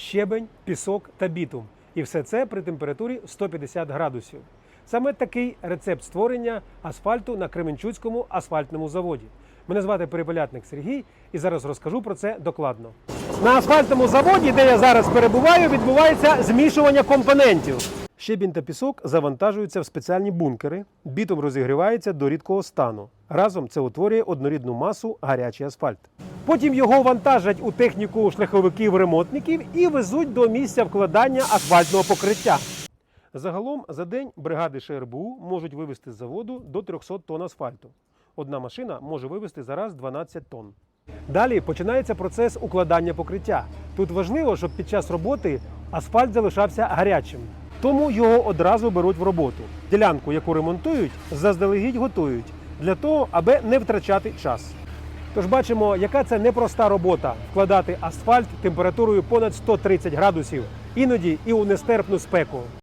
щебень, пісок та бітум. І все це при температурі 150 градусів. Саме такий рецепт створення асфальту на Кременчуцькому асфальтному заводі. Мене звати Перепелятник Сергій, і зараз розкажу про це докладно. На асфальтному заводі, де я зараз перебуваю, відбувається змішування компонентів. Щебінь та пісок завантажуються в спеціальні бункери, бітум розігрівається до рідкого стану. Разом це утворює однорідну масу гарячий асфальт. Потім його вантажать у техніку шляховиків-ремонтників і везуть до місця вкладання асфальтного покриття. Загалом за день бригади ШРБУ можуть вивезти з заводу до 300 тонн асфальту. Одна машина може вивезти за раз 12 тонн. Далі починається процес укладання покриття. Тут важливо, щоб під час роботи асфальт залишався гарячим. Тому його одразу беруть в роботу. Ділянку, яку ремонтують, заздалегідь готують для того, аби не втрачати час. Тож бачимо, яка це непроста робота вкладати асфальт температурою понад 130 градусів, іноді і у нестерпну спеку.